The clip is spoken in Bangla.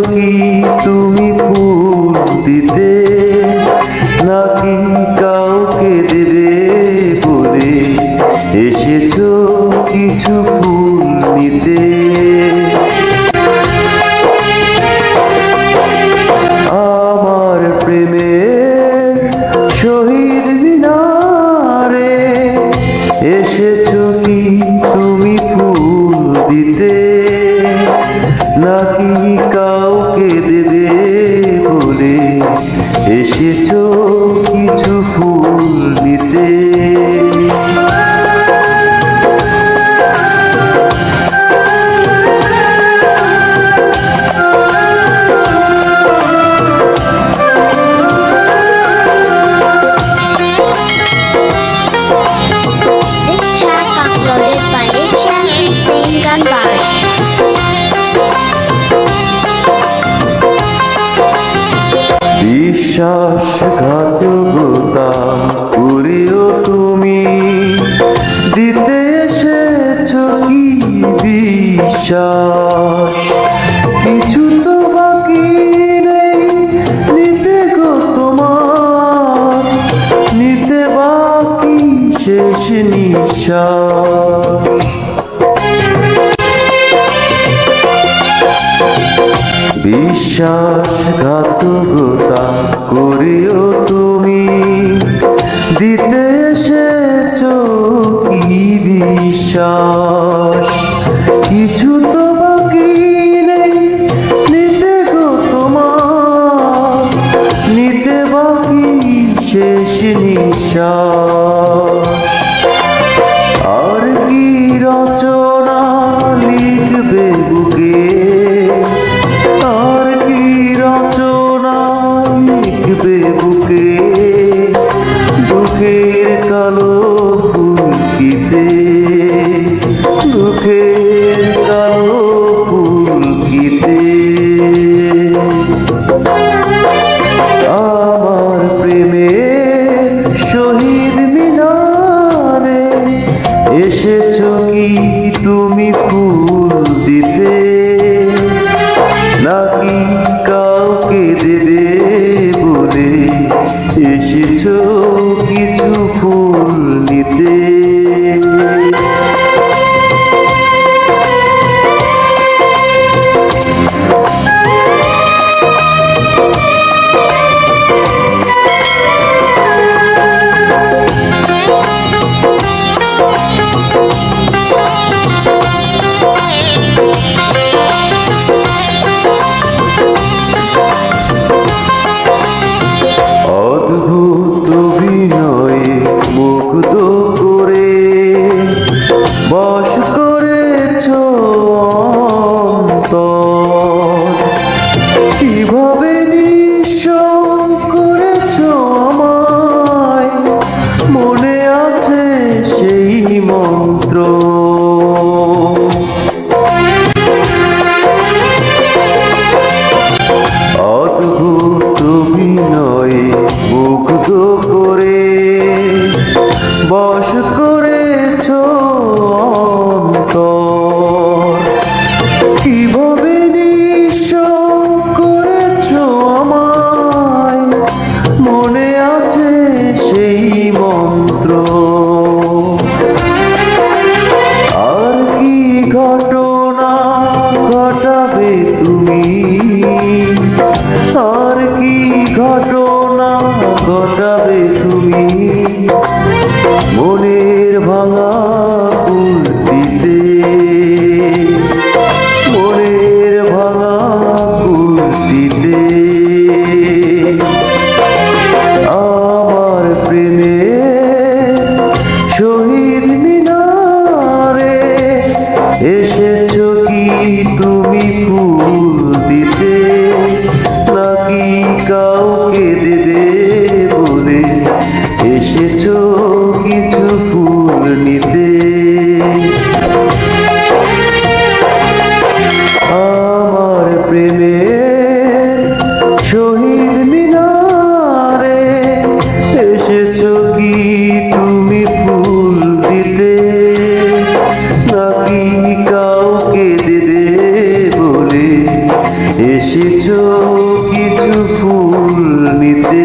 কি তুমি ফুল দিতে নাকি কাউকে দেবে বলে? এসেছ কিছু ফুল নিতে। এসেছ বিশ্বাসঘাতকতা বিশ্বাসঘাতকতা করিও তুমি। দিতে এসেছ কি বিশ্বাস? কিছু তো বাকি নেই, নিতে গো তোমার। নিতে বাকি শেষ নিঃশ্বাস। আর কি রচনা লিখবে বুকে? নাকি করে বস করেছ কীভাবে নিঃস্ব করেছ আমায়? মনে আছে সেই মন্ত্র। আর কি ঘটনা ঘটাবে তুমি। মনের ভাঙা কুলটিতে। মনের ভাঙা কুলটিতে। আমার প্রেমের শহীদ মিনারে এসেছ কি তুমি ফুল দিতে? নাকি কাউকে দেবে বলে এসেছ কিছু ফুল নিতে?